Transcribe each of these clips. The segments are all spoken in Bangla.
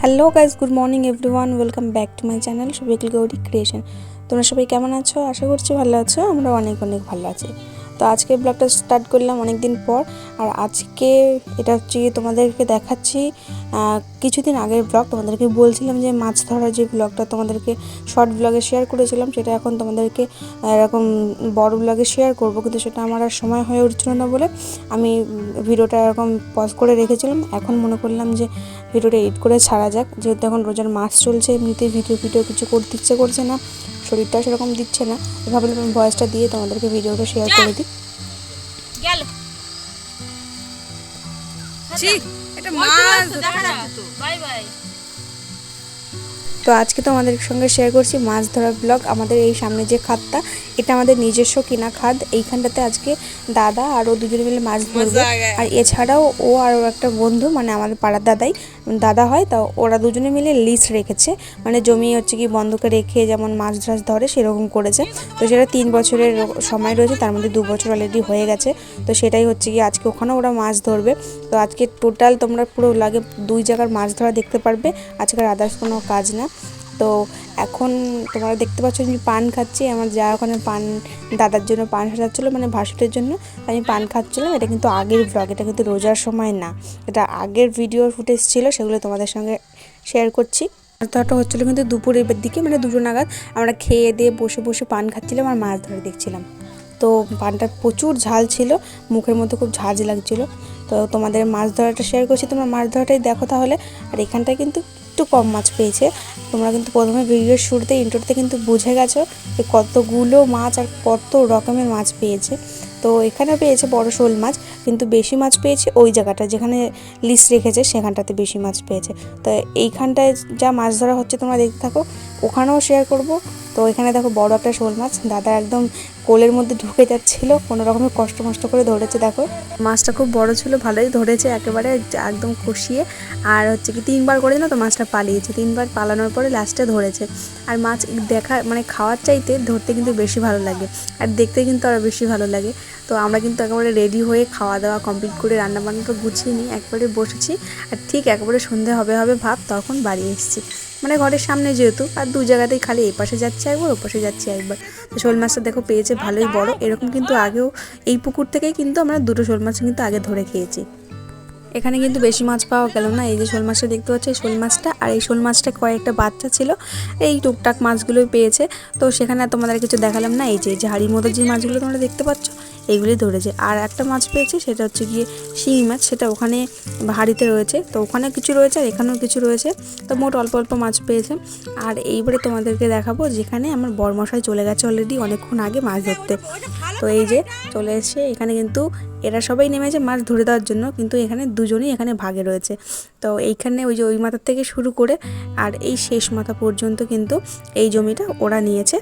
Hello guys good morning everyone welcome back to my channel সুবিকল Gauri creation তোমরা সবাই কেমন আছো? আশা করছি ভালো আছো আমরা অনেক অনেক ভালো আছি। তো আজকে ব্লগটা স্টার্ট করলাম অনেক দিন পর। আর আজকে এটা হচ্ছে তোমাদেরকে দেখাচ্ছি কিছুদিন আগের ব্লগ তোমাদেরকে বলছিলাম যে মাছ ধরার যে ব্লগটা তোমাদেরকে শর্ট ব্লগে শেয়ার করেছিলাম, সেটা এখন তোমাদেরকে এরকম বড় ব্লগে শেয়ার করব। কিন্তু সেটা আমার আর সময় হয়ে উঠছিল না বলে আমি ভিডিওটা এরকম পজ করে রেখেছিলাম। এখন মনে করলাম যে ভিডিওটা এডিট করে ছাড়া যাক। যেহেতু এখন রোজার মাস চলছে, এমনিতেই ভিডিও ভিডিও কিছু করতে ইচ্ছে করছে না। শরীরটাও সেরকম দিচ্ছে না। ভাবলাম আমি ভয়েসটা দিয়ে তোমাদেরকে ভিডিওটা শেয়ার করে দিই। গেল। ঠিক এটা মাছ দেখা যাচ্ছে তো। Bye bye. তো আজকে তোমাদের সঙ্গে শেয়ার করছি মাছ ধরার ব্লগ আমাদের এই সামনে যে খাতটা এটা আমাদের নিজস্ব কিনা খাদ এইখানটাতে আজকে দাদা আরও দুজনে মিলে মাছ ধরবে। আর এছাড়াও ও আর ওর একটা বন্ধু মানে আমাদের পাড়ার দাদাই দাদা হয় তা ওরা দুজনে মিলে লিস রেখেছে। মানে জমি হচ্ছে কি বন্ধকে রেখে যেমন মাছ টাছ ধরে সেরকম করেছে। তো সেটা তিন বছরের সময় রয়েছে তার মধ্যে দু বছর অলরেডি হয়ে গেছে। তো সেটাই হচ্ছে কি আজকে ওখানেও ওরা মাছ ধরবে। তো আজকে টোটাল তোমরা পুরো লাগে দুই জায়গার মাছ ধরা দেখতে পারবে। আজকের আদার্স কোনো কাজ না। তো এখন তোমরা দেখতে পাচ্ছ আমি পান খাচ্ছি। আমার যা ওখানে পান, দাদার জন্য পান সাজাচ্ছিলো মানে ভাসুটের জন্য। আমি পান খাচ্ছিলাম, এটা কিন্তু আগের ব্লগ এটা কিন্তু রোজার সময় না। এটা আগের ভিডিও ফুটেজ ছিল, সেগুলো তোমাদের সঙ্গে শেয়ার করছি। মাছ ধরাটা হচ্ছিল কিন্তু দুপুরের দিকে মানে দুটো নাগাদ। আমরা খেয়ে দিয়ে বসে বসে পান খাচ্ছিলাম আর মাছ ধরে দেখছিলাম। তো পানটা প্রচুর ঝাল ছিল, মুখের মধ্যে খুব ঝাঁজ লাগছিল। তো তোমাদের মাছ ধরাটা শেয়ার করছি, তোমরা মাছ ধরাটাই দেখো তাহলে। আর এখানটায় কিন্তু একটু কম মাছ পেয়েছে। তোমরা কিন্তু প্রথমে ভিডিওর শুরুতে ইন্টোতে কিন্তু বুঝে গেছো যে কতগুলো মাছ আর কত রকমের মাছ পেয়েছে। তো এখানে পেয়েছে বড় শোল মাছ, কিন্তু বেশি মাছ পেয়েছে ওই জায়গাটা যেখানে লিস্ট রেখেছে, সেখানটাতে বেশি মাছ পেয়েছে। তো এইখানটায় যা মাছ ধরা হচ্ছে তোমরা দেখতে থাকো। ওখানেও শেয়ার করব। তো এখানে দেখো বড় একটা শোল মাছ। দাদা একদম কোলের মধ্যে ঢুকে যাচ্ছিল। কোনো রকমের কষ্ট মষ্ট করে ধরেছে, দেখো। মাছটা খুব বড় ছিল, ভালোই ধরেছে একেবারে, একদম কষিয়ে। আর হচ্ছে কি, তিনবার করে না তো মাছটা পালিয়েছে। তিনবার পালানোর পরে লাস্টে ধরেছে। আর মাছ দেখা মানে খাওয়ার চাইতে ধরতে কিন্তু বেশি ভালো লাগে। আর দেখতে কিন্তু আরও বেশি ভালো লাগে। তো আমরা কিন্তু একেবারে রেডি হয়ে খাওয়া দাওয়া কমপ্লিট করে রান্না বান্নাটা গুছিয়ে নিই একবারে বসেছি। আর ঠিক একবারে সন্ধে হবে হবে ভাব, তখন বাড়ি এসেছি। মানে ঘরের সামনে যেহেতু, আর দু জায়গাতেই খালি এই পাশে যাচ্ছে একবার, ও পাশে যাচ্ছে একবার। তো শোল মাছটা দেখো পেয়েছে ভালোই বড়, এরকম কিন্তু আগেও এই পুকুর থেকেই কিন্তু আমরা দুটো শোল মাছ কিন্তু আগে ধরে খেয়েছি। এখানে কিন্তু বেশি মাছ পাওয়া গেল না, এই যে শোল মাছটা দেখতে পাচ্ছ শোল মাছটা, আর এই শোল মাছটা কয়েকটা বাচ্চা ছিল, এই টুকটাক মাছগুলোই পেয়েছে। তো সেখানে তোমাদের কিছু দেখালাম না, এই যে হাড়ির মতো যে মাছগুলো তোমরা দেখতে পাচ্ছ এইগুলি ধরেছে। আর একটা মাছ পেয়েছে, সেটা হচ্ছে গিয়ে শিঙি মাছ, সেটা ওখানে হাড়িতে রয়েছে। তো ওখানে কিছু রয়েছে আর এখানেও কিছু রয়েছে। তো মোট অল্প অল্প মাছ পেয়েছে। আর এইবারে তোমাদেরকে দেখাবো যেখানে আমার বরমশাই চলে গেছে অলরেডি অনেকক্ষণ আগে মাছ ধরতে। তো এই যে চলে এসে এখানে কিন্তু এরা সবাই নেমেছে মাছ ধরে দেওয়ার জন্য, কিন্তু এখানে দুজনেই এখানে ভাগে রয়েছে। তো এইখানে ওই যে ওই মাথার থেকে শুরু করে, আর এই শেষ মাথা পর্যন্ত কিন্তু এই জমিটা ওরা নিয়েছে।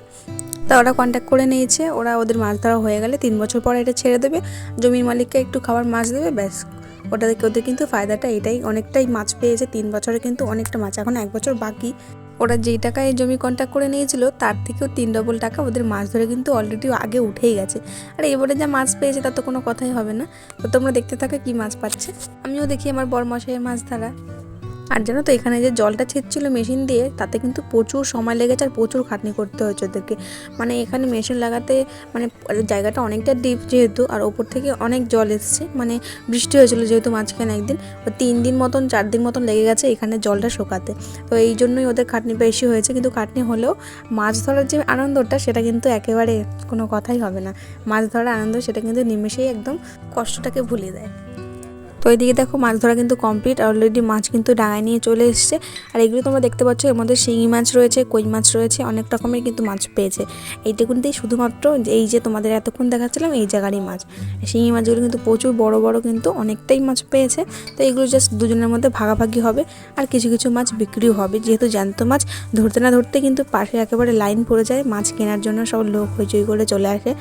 তা ওরা কন্ট্যাক্ট করে নিয়েছে। ওরা ওদের মাছ ধরা হয়ে গেলে তিন বছর পর এটা ছেড়ে দেবে। জমির মালিককে একটু খাবার মাছ দেবে, ব্যাস। ওটা থেকে ওদের কিন্তু ফায়দাটা এটাই। অনেকটাই মাছ পেয়েছে, তিন বছরে কিন্তু অনেকটা মাছ। এখন এক বছর বাকি। ওরা যেই টাকা এই জমি কন্ট্যাক্ট করে নিয়েছিল, তার থেকেও তিন ডবল টাকা ওদের মাছ ধরে কিন্তু অলরেডি আগে উঠেই গেছে। আর এবারে যা মাছ পেয়েছে, তার তো কোনো কথাই হবে না। তো তোমরা দেখতে থাকো কি মাছ পাচ্ছে। আমিও দেখি আমার বড় মশাইয়ের মাছ ধরা। আর জানো তো, এখানে যে জলটা ছেদছিল মেশিন দিয়ে, তাতে কিন্তু প্রচুর সময় লেগেছে আর প্রচুর খাটনি করতে হয়েছে ওদেরকে। মানে এখানে মেশিন লাগাতে মানে জায়গাটা অনেকটা ডিপ যেহেতু, আর ওপর থেকে অনেক জল এসছে। মানে বৃষ্টি হয়েছিল যেহেতু মাঝখানে একদিন তিন দিন মতন, চার দিন মতন লেগে গেছে এখানে জলটা শোকাতে। তো এই জন্যই ওদের খাটনি বেশি হয়েছে, কিন্তু খাটনি হলেও মাছ ধরার যে আনন্দটা, সেটা কিন্তু একেবারে কোনো কথাই হবে না। মাছ ধরার আনন্দ, সেটা কিন্তু নিমেষেই একদম কষ্টটাকে ভুলে দেয়। তো এইদিকে দেখো মাছ ধরা কিন্তু কমপ্লিট অলরেডি মাছ কিন্তু ডাঙায় নিয়ে চলে এসছে। আর এগুলো তোমরা দেখতে পাচ্ছ, এর মধ্যে শিঙি মাছ রয়েছে, কই মাছ রয়েছে, অনেক রকমের কিন্তু মাছ পেয়েছে। এইটুকুনতেই শুধুমাত্র এই যে তোমাদের এতক্ষণ দেখাচ্ছিলাম, এই জায়গারই মাছ। শিঙি মাছগুলো কিন্তু প্রচুর বড় বড় কিন্তু অনেকটাই মাছ পেয়েছে। তো এগুলো জাস্ট দুজনের মধ্যে ভাগাভাগি হবে, আর কিছু কিছু মাছ বিক্রিও হবে। যেহেতু জ্যান্ত মাছ, ধরতে না ধরতে কিন্তু পাশে একেবারে লাইন পড়ে যায়, মাছ কেনার জন্য সব লোক হইচই করে চলে আসে।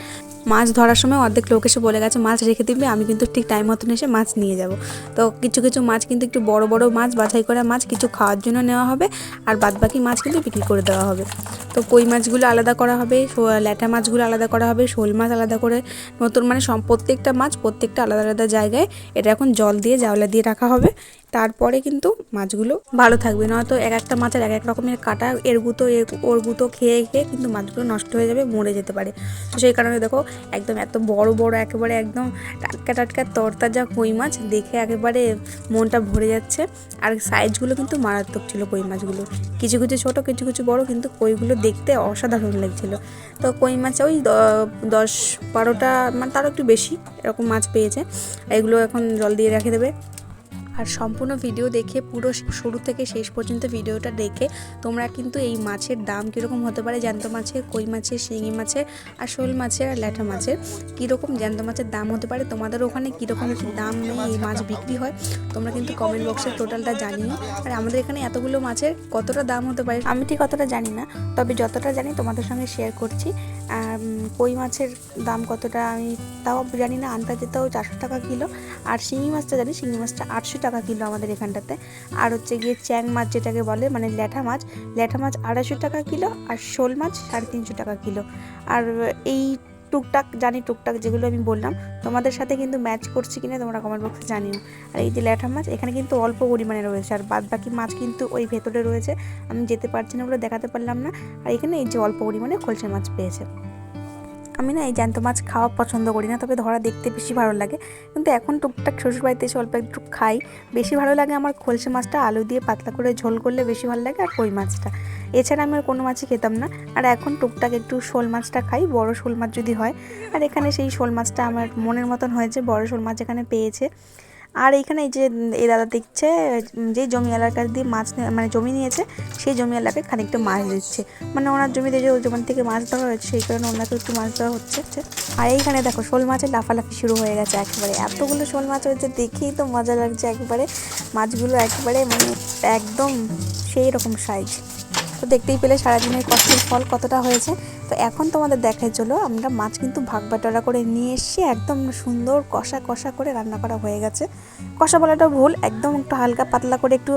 মাছ ধরার সময় অর্ধেক লোক এসে বলে গেছে, মাছ রেখে দিবি, আমি কিন্তু ঠিক টাইম মতন এসে মাছ নিয়ে যাব। তো কিছু কিছু মাছ কিন্তু একটু বড় বড় মাছ, বাছাই করা মাছ কিছু খাওয়ার জন্য নেওয়া হবে, আর বাদবাকি মাছ কিন্তু বিক্রি করে দেওয়া হবে। তো কই মাছগুলো আলাদা করা হবে ল্যাটা মাছগুলো আলাদা করা হবে, শোল মাছ আলাদা করে নতুন মানে প্রত্যেকটা মাছ প্রত্যেকটা আলাদা আলাদা জায়গায়, এটা এখন জল দিয়ে জাওলা দিয়ে রাখা হবে। তারপরে কিন্তু মাছগুলো ভালো থাকবে। নয়তো এক একটা মাছের এক এক রকমের কাটা, এর গুঁতো ওর গুঁতো খেয়ে খেয়ে কিন্তু মাছগুলো নষ্ট হয়ে যাবে, মরে যেতে পারে। তো সেই কারণে দেখো, একদম এত বড় বড়, একেবারে একদম টাটকা টাটকা, তরতাজা কই মাছ দেখে একেবারে মনটা ভরে যাচ্ছে। আর সাইজগুলো কিন্তু মারাত্মক ছিল কই মাছগুলো। কিছু কিছু ছোট, কিছু কিছু বড় কিন্তু কইগুলো দেখতে অসাধারণ লাগছিল। তো কই মাছ ওই দশ বারোটা মানে তারও একটু বেশি এরকম মাছ পেয়েছে। এগুলো এখন জল দিয়ে রেখে দেবে। আর সম্পূর্ণ ভিডিও দেখে পুরো শুরু থেকে শেষ পর্যন্ত ভিডিওটা দেখে তোমরা কিন্তু এই মাছের দাম কীরকম হতে পারে? জ্যান্ত মাছের, কই মাছের, শিঙি মাছের আর শোল মাছের আর ল্যাঠা মাছের কীরকম জ্যান্ত মাছের দাম হতে পারে? তোমাদের ওখানে কীরকম কী দাম নেই এই মাছ বিক্রি হয়? তোমরা কিন্তু কমেন্ট বক্সে টোটালটা জানিও। আর আমাদের এখানে এতগুলো মাছের কতটা দাম হতে পারে? আমি ঠিক অতটা জানি না, তবে যতটা জানি তোমাদের সঙ্গে শেয়ার করছি। কই মাছের দাম কতটা আমি তাও জানি না, আন্দাজে তাও চারশো টাকা কিলো। আর শিঙি মাছটা জানি শিঙি মাছটা আটশো টাকা কিলো আমাদের এখানটাতে। আর হচ্ছে গিয়ে চ্যাং মাছ যেটাকে বলে মানে ল্যাঠা মাছ ল্যাঠা মাছ আড়াইশো টাকা কিলো আর শোল মাছ সাড়ে তিনশো টাকা কিলো। আর এই টুকটাক, জানি টুকটাক যেগুলো আমি বললাম, তোমাদের সাথে কিন্তু ম্যাচ করছি কিনা তোমরা কমেন্ট বক্সে জানিও। আর এই যে ল্যাঠা মাছ, এখানে কিন্তু অল্প পরিমাণে রয়েছে, আর বাদ বাকি মাছ কিন্তু ওই ভেতরে রয়েছে। আমি যেতে পারছি না বলে দেখাতে পারলাম না। আর এখানে এই যে অল্প পরিমাণে খোলসা মাছ পেয়েছে। আমি না এই জ্যান্ত মাছ খাওয়া পছন্দ করি না, তবে ধরা দেখতে বেশি ভালো লাগে। কিন্তু এখন টুকটাক শ্বশুরবাড়িতে এসে অল্প একটু খাই। বেশি ভালো লাগে আমার খলসে মাছটা, আলু দিয়ে পাতলা করে ঝোল করলে বেশি ভালো লাগে আর কই মাছটা। এছাড়া আমি আর কোনো মাছই খেতাম না। আর এখন টুকটাক একটু শোল মাছটা খাই, বড় শোল মাছ যদি হয়। আর এখানে সেই শোল মাছটা আমার মনের মতন হয়েছে, বড় শোল মাছ এখানে পেয়েছে। আর এইখানে এই যে এই দাদা দেখছে যে জমিওয়ালার কাছ দিয়ে মাছ মানে জমি নিয়েছে, সেই জমিওয়ালাকে খানিকটা মাছ দিচ্ছে। মানে ওনার জমিতে যে যেমন থেকে মাছ ধরা হয়েছে, সেই কারণে ওনাকে একটু মাছ দেওয়া হচ্ছে আর এইখানে দেখো, শোল মাছের লাফালাফি শুরু হয়ে গেছে একেবারে। এতগুলো শোল মাছ হয়েছে, দেখেই তো মজা লাগছে একেবারে। মাছগুলো একেবারে মানে একদম সেই রকম সাইজ তো দেখতেই পেলে সারাদিনের কষ্টের ফল কতটা হয়েছে। তো এখন তোমাদের দেখাই চলো, আমরা মাছ কিন্তু ভাগ বাটোয়ারা করে নিয়ে এসে একদম সুন্দর কষা কষা করে রান্না করা হয়ে গেছে। কষা বলাটা ভুল, একদম একটু হালকা পাতলা করে একটু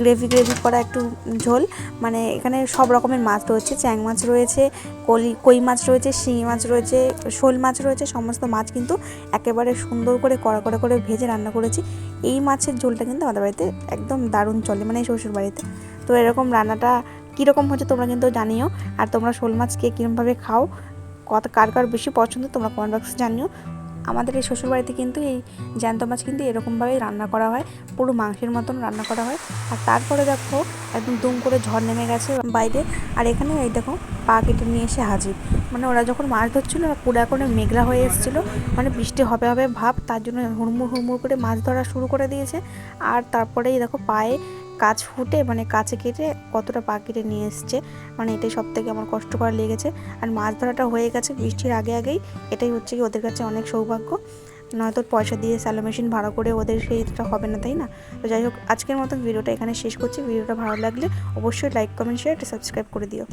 গ্রেভি গ্রেভি করা একটু ঝোল মানে এখানে সব রকমের মাছ রয়েছে, চ্যাং মাছ রয়েছে, কলি, কই মাছ রয়েছে, শিঙি মাছ রয়েছে, শোল মাছ রয়েছে, সমস্ত মাছ কিন্তু একেবারে সুন্দর করে কড়া কড়া করে ভেজে রান্না করেছি। এই মাছের ঝোলটা কিন্তু আমাদের বাড়িতে একদম দারুণ চলে মানে শ্বশুর বাড়িতে তো এরকম রান্নাটা কীরকম হচ্ছে তোমরা কিন্তু জানিও। আর তোমরা শোল মাছকে কীরকমভাবে খাও, কত, কার কার বেশি পছন্দ তোমরা কমেন্ট বক্সে জানিও। আমাদের এই শ্বশুরবাড়িতে কিন্তু এই জ্যান্ত মাছ কিন্তু এরকমভাবেই রান্না করা হয়, পুরো মাংসের মতন রান্না করা হয়। আর তারপরে দেখো, একদম দুম করে ঝড় নেমে গেছে বাইরে। আর এখানে এই দেখো, পা কেটে নিয়ে এসে হাজির। মানে ওরা যখন মাছ ধরছিল পুরো এখন মেঘলা হয়ে এসেছিল। মানে বৃষ্টি হবে হবে ভাব, তার জন্য হুড়মুড় হুড়মুড় করে মাছ ধরা শুরু করে দিয়েছে। আর তারপরেই দেখো পায়ে কাজ ফুটে মানে কাছে কেটে কতটা পা কেটে নিয়ে এসছে মানে এটাই সব থেকে আমার কষ্ট করা লেগেছে। আর মাছ ধরাটা হয়ে গেছে বৃষ্টির আগে আগেই, এটাই হচ্ছে কি ওদের কাছে অনেক সৌভাগ্য। নয়তো পয়সা দিয়ে স্যালো মেশিন ভাড়া করে ওদের সেইটা হবে না, তাই না? তো যাই হোক, আজকের মতো ভিডিওটা এখানে শেষ করছি। ভিডিওটা ভালো লাগলে অবশ্যই লাইক, কমেন্ট শেয়ার সাবস্ক্রাইব করে দিও।